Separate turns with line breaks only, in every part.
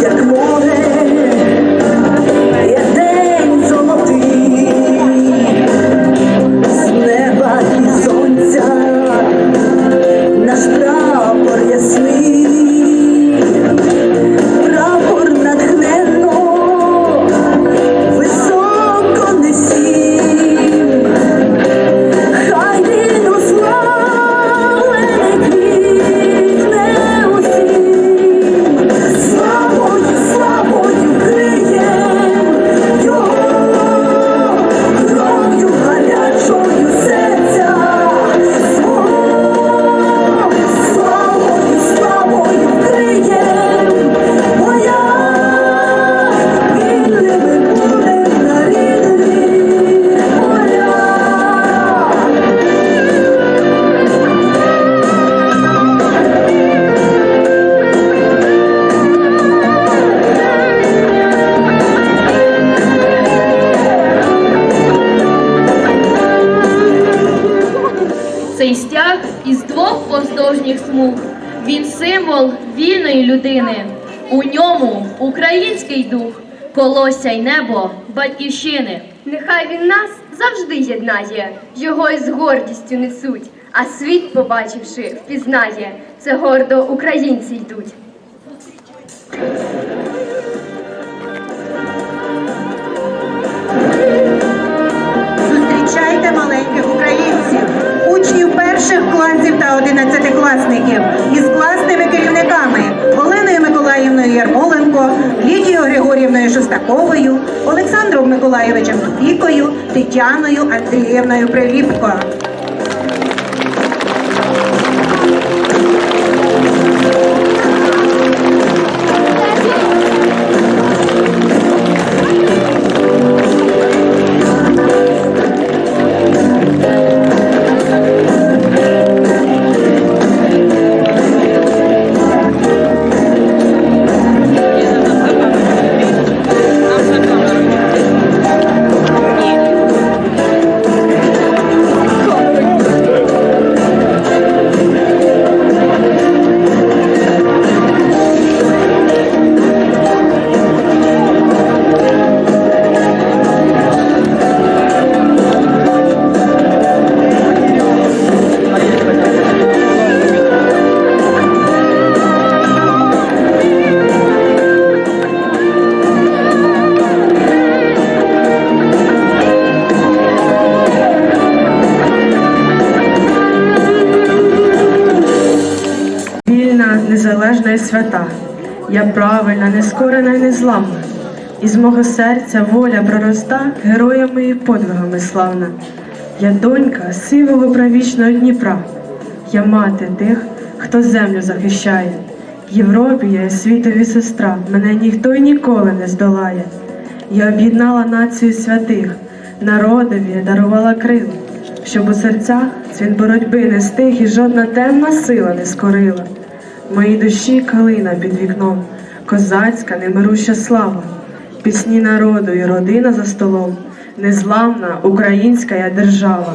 як море,
колося й небо батьківщини.
Нехай він нас завжди єднає, його із гордістю несуть, а світ, побачивши, впізнає. Це гордо українці йдуть.
Зустрічайте маленьких українців, учнів перших класів та одинадцятикласників із класними керівниками Миколаївною Ярмоленко, Лідією Григорівною Шостаковою, Олександром Миколаєвичем Тупікою, Тетяною Андріївною Приліпко.
Свята, я правильна, нескорена і незламна. Із мого серця воля пророста героями і подвигами славна. Я донька сивого правічного Дніпра, я мати тих, хто землю захищає. Європі я світові сестра, мене ніхто й ніколи не здолає. Я об'єднала націю святих, народові я дарувала крила, щоб у серцях цвіт боротьби не стих і жодна темна сила не скорила. Моїй душі калина під вікном, козацька, немируща слава, пісні народу і родина за столом, незламна українська я держава.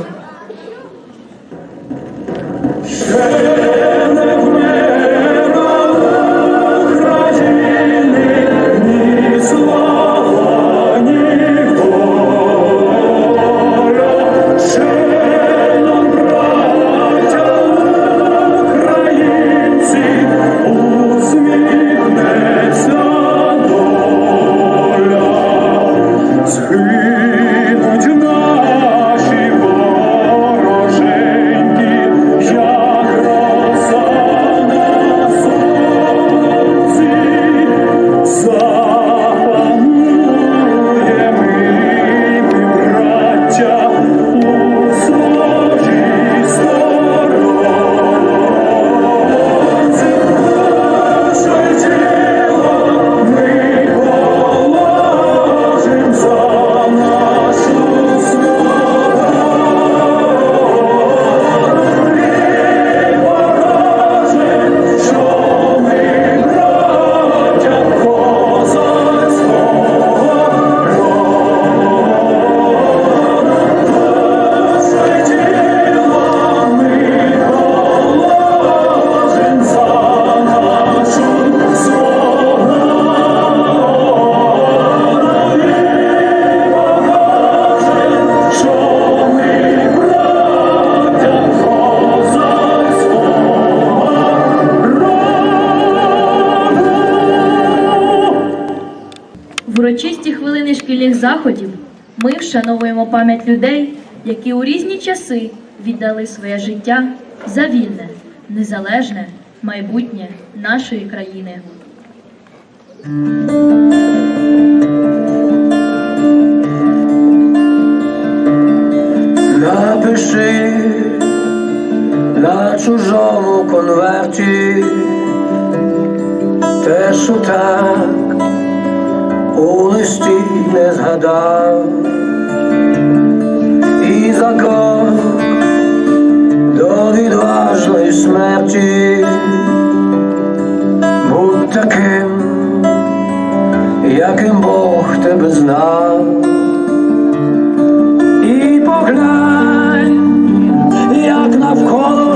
Заходів ми вшановуємо пам'ять людей, які у різні часи віддали своє життя за вільне, незалежне майбутнє нашої країни.
Напиши на чужому конверті те, що так у листі не згадав, і за до відважної смерті будь таким, яким Бог тебе знав. І поглянь, як навколо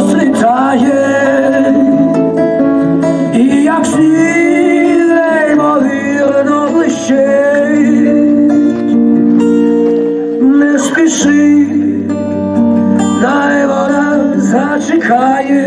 Chai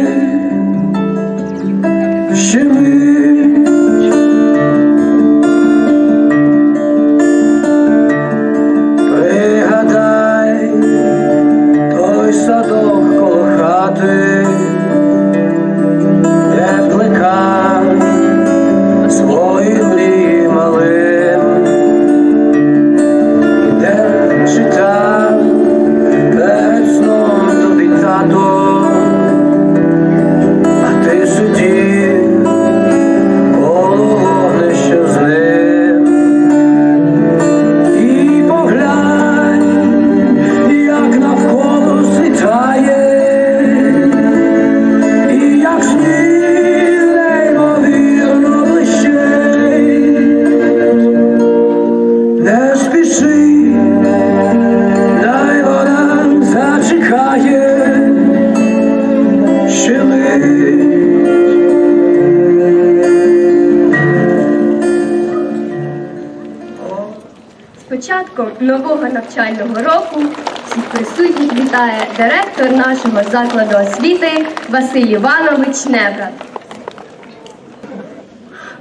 навчального року всіх присутніх вітає директор нашого закладу освіти Василь Іванович Неврат.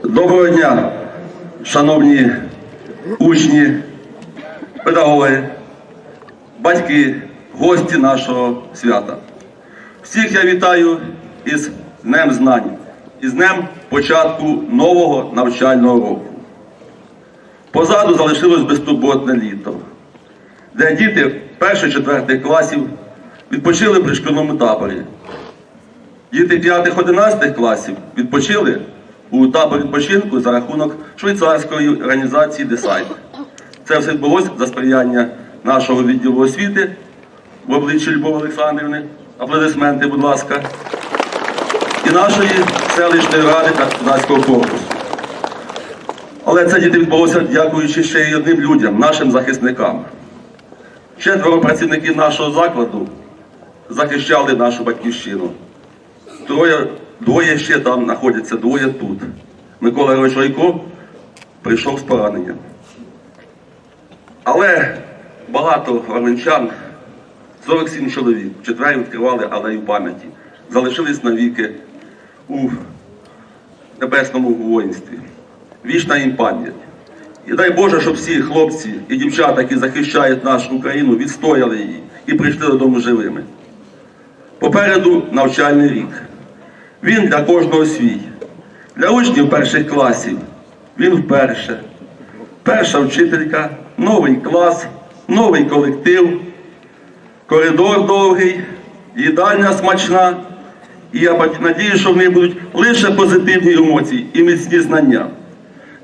Доброго дня, шановні учні, педагоги, батьки, гості нашого свята. Всіх я вітаю із Днем Знань, із Днем початку нового навчального року. Позаду залишилось безтурботне літо, де діти перших-четвертих класів відпочили при шкільному таборі. Діти 5-11 класів відпочили у таборі відпочинку за рахунок швейцарської організації Десайт. Це все відбулося за сприяння нашого відділу освіти в обличчі Любові Олександрівни. Аплодисменти, будь ласка. І нашої селищної ради кандидатського корпусу. Але це діти відбулося дякуючи ще й одним людям, нашим захисникам. Четверо працівників нашого закладу захищали нашу батьківщину. Троє, двоє ще там знаходяться, двоє тут. Микола Герович Ройко прийшов з пораненням. Але багато арменчан, 47 чоловік, четвер відкривали алею пам'яті, залишились навіки у небесному воїнстві. Вічна їм пам'ять. І дай Боже, щоб всі хлопці і дівчата, які захищають нашу Україну, відстояли її і прийшли додому живими. Попереду навчальний рік. Він для кожного свій. Для учнів перших класів він вперше. Перша вчителька, новий клас, новий колектив, коридор довгий, їдальня смачна. І я надію, що в них будуть лише позитивні емоції і міцні знання.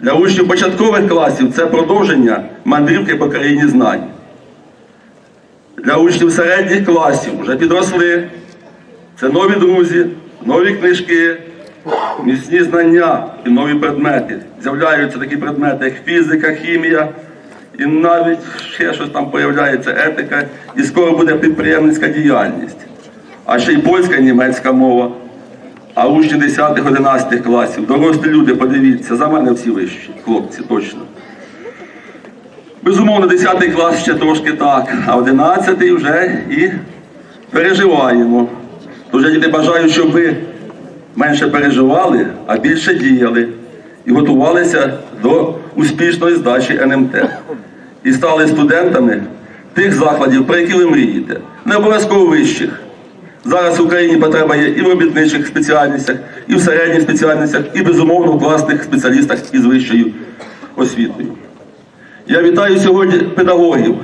Для учнів початкових класів це продовження мандрівки по країні знань. Для учнів середніх класів вже підросли. Це нові друзі, нові книжки, міцні знання і нові предмети. З'являються такі предмети, як фізика, хімія, і навіть ще щось там появляється етика, і скоро буде підприємницька діяльність. А ще й польська і німецька мова. А учні 10-11 класів, дорослі люди, подивіться, за мене всі вищі, хлопці, точно. Безумовно, 10 клас ще трошки так, а 11 вже і переживаємо. Тож я діти бажаю, щоб ви менше переживали, а більше діяли і готувалися до успішної здачі НМТ. і стали студентами тих закладів, про які ви мрієте. Не обов'язково вищих. Зараз в Україні потреба є і в робітничих спеціальностях, і в середніх спеціальностях, і безумовно в класних спеціалістах із вищою освітою. Я вітаю сьогодні педагогів,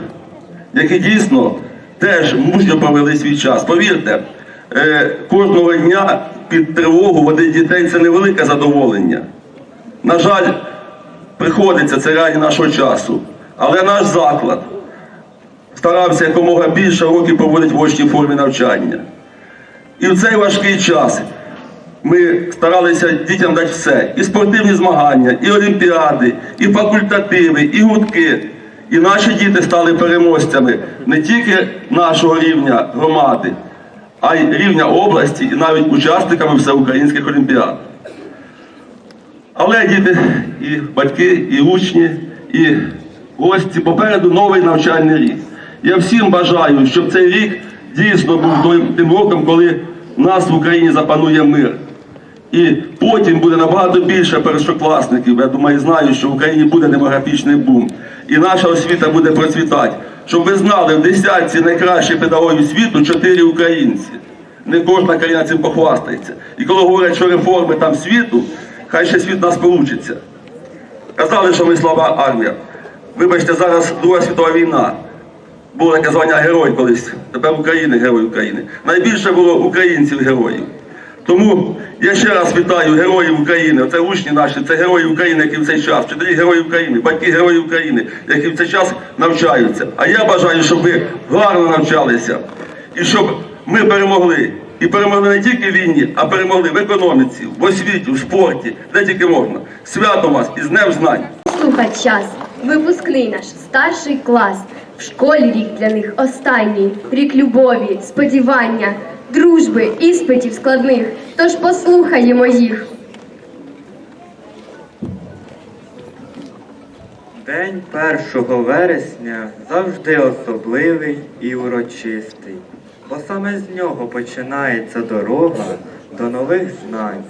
які дійсно теж мужньо провели свій час. Повірте, е, кожного дня під тривогу водити дітей це невелике задоволення. На жаль, приходиться це реалії нашого часу. Але наш заклад старався якомога більше років проводити в очній формі навчання. І в цей важкий час ми старалися дітям дати все: і спортивні змагання, і олімпіади, і факультативи, і гуртки. І наші діти стали переможцями не тільки нашого рівня громади, а й рівня області, і навіть учасниками всеукраїнських олімпіад. Але діти, і батьки, і учні, і гості попереду новий навчальний рік. Я всім бажаю, щоб цей рік дійсно був тим роком, коли нас в Україні запанує мир. І потім буде набагато більше першокласників. Я думаю, знаю, що в Україні буде демографічний бум. І наша освіта буде процвітати. Щоб ви знали, в десятці найкращих педагогів світу чотири українці. Не кожна країна цим похвастається. І коли говорять, що реформи там світу, хай ще світ нас получиться. Казали, що ми слаба армія. Вибачте, зараз Друга світова війна. Було таке звання герой колись. Тепер України, герой України. Найбільше було українців героїв. Тому я ще раз вітаю героїв України. Це учні наші, це герої України, які в цей час, вчителі герої України, батьки герої України, які в цей час навчаються. А я бажаю, щоб ви гарно навчалися і щоб ми перемогли. І перемогли не тільки в війні, а перемогли в економіці, в освіті, в спорті, де тільки можна. Свято вас із Днем знань!
Слухать час. Випускний наш старший клас. В школі рік для них останній. Рік любові, сподівання, дружби, іспитів складних. Тож послухаємо їх.
День 1 вересня завжди особливий і урочистий, бо саме з нього починається дорога до нових знань,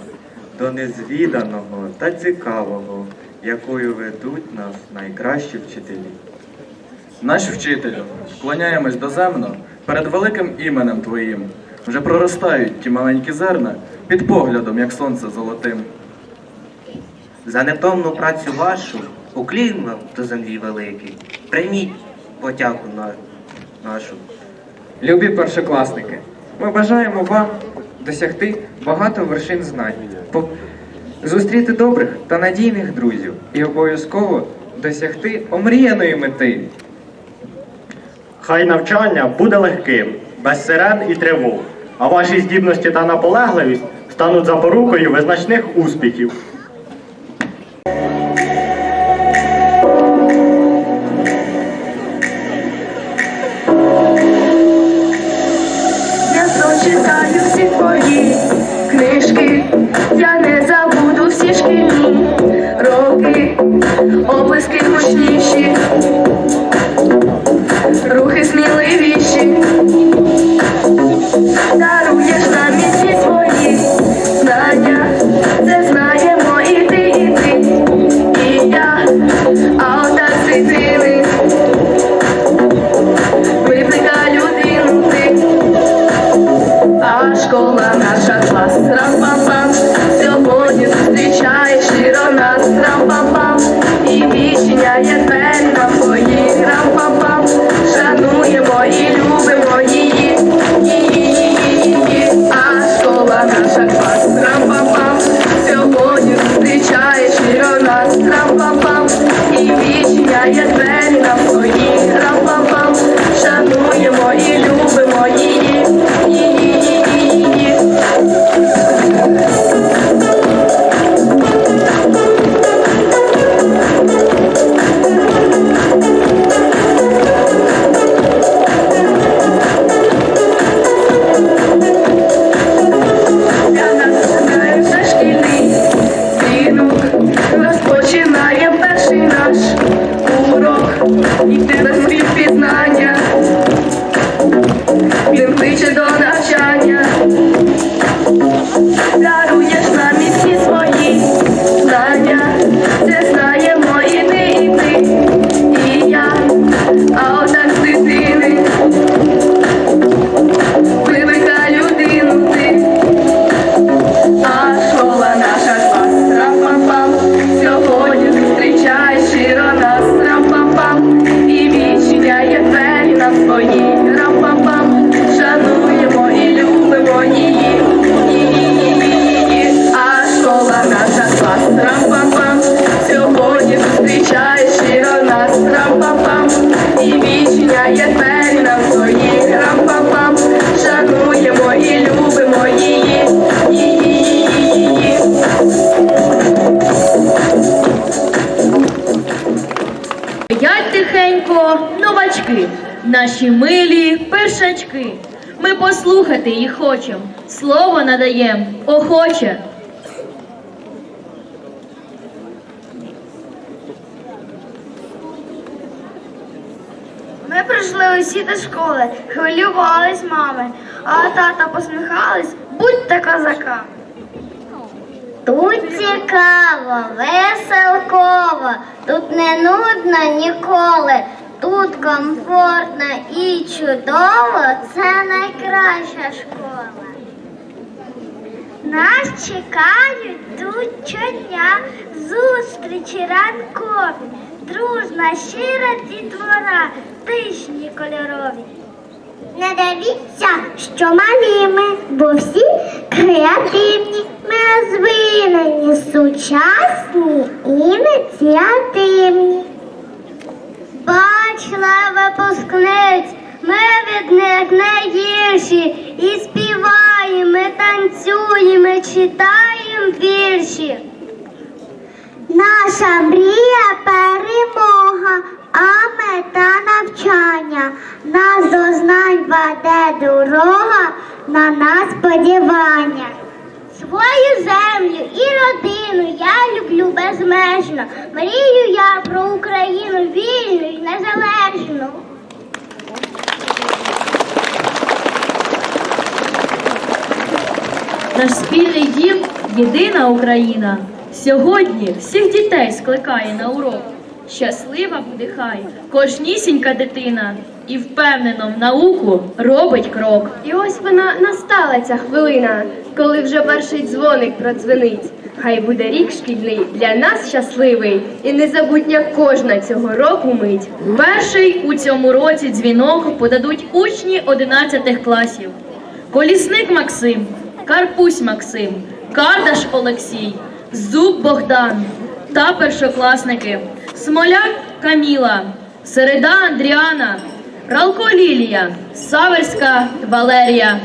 до незвіданого та цікавого, якою ведуть нас найкращі вчителі.
Наш вчителю, вклоняємось доземно перед великим іменем Твоїм. Вже проростають ті маленькі зерна під поглядом, як сонце золотим.
За невтомну працю вашу уклін вам до землі великий. Прийміть подяку на нашу.
Любі першокласники, ми бажаємо вам досягти багато вершин знань, зустріти добрих та надійних друзів і обов'язково досягти омріяної мети.
Хай навчання буде легким, без сирен і тривог, а ваші здібності та наполегливість стануть запорукою визначних успіхів.
Хочем, слово надаєм охоче.
Ми прийшли усі до школи, хвилювались мами, а тата посміхались, будьте козака.
Тут цікаво, веселково, тут не нудно ніколи, тут комфортно і чудово, це найкраща школа. Нас чекають тут зустрічі ранкові, дружна, щира дітвора, тишні кольорові. Не дивіться, що малі ми, бо всі креативні, ми розвинені, сучасні, ініціативні. Бачила випускниць, ми від них не гірші, і співаємо, ми танцюємо, читаємо вірші. Наша мрія перемога, а мета навчання. Нас до знань веде дорога, на нас сподівання. Свою землю і родину я люблю безмежно. Мрію я про Україну вільну і незалежну.
Наш спільний дім єдина Україна. Сьогодні всіх дітей скликає на урок. Щаслива буде хай кожнісінька дитина і впевнено в науку робить крок.
І ось вона настала ця хвилина, коли вже перший дзвоник продзвенить. Хай буде рік шкільний для нас щасливий, і незабутня кожна цього року мить.
Перший у цьому році дзвінок подадуть учні 11 класів. Колісник Максим, Карпусь Максим, Кардаш Олексій, Зуб Богдан та першокласники Смоляк Каміла, Середа Андріана, Ралко Лілія, Саверська Валерія.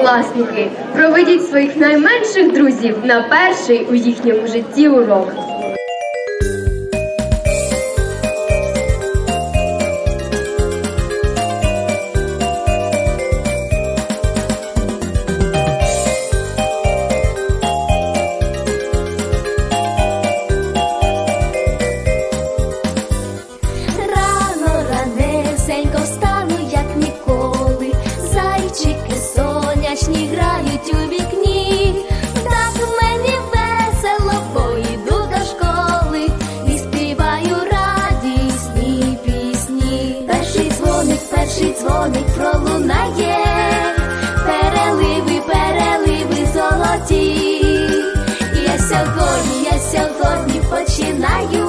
Одинадцятикласники, проведіть своїх найменших друзів на перший у їхньому житті урок.
Сьогодні починаю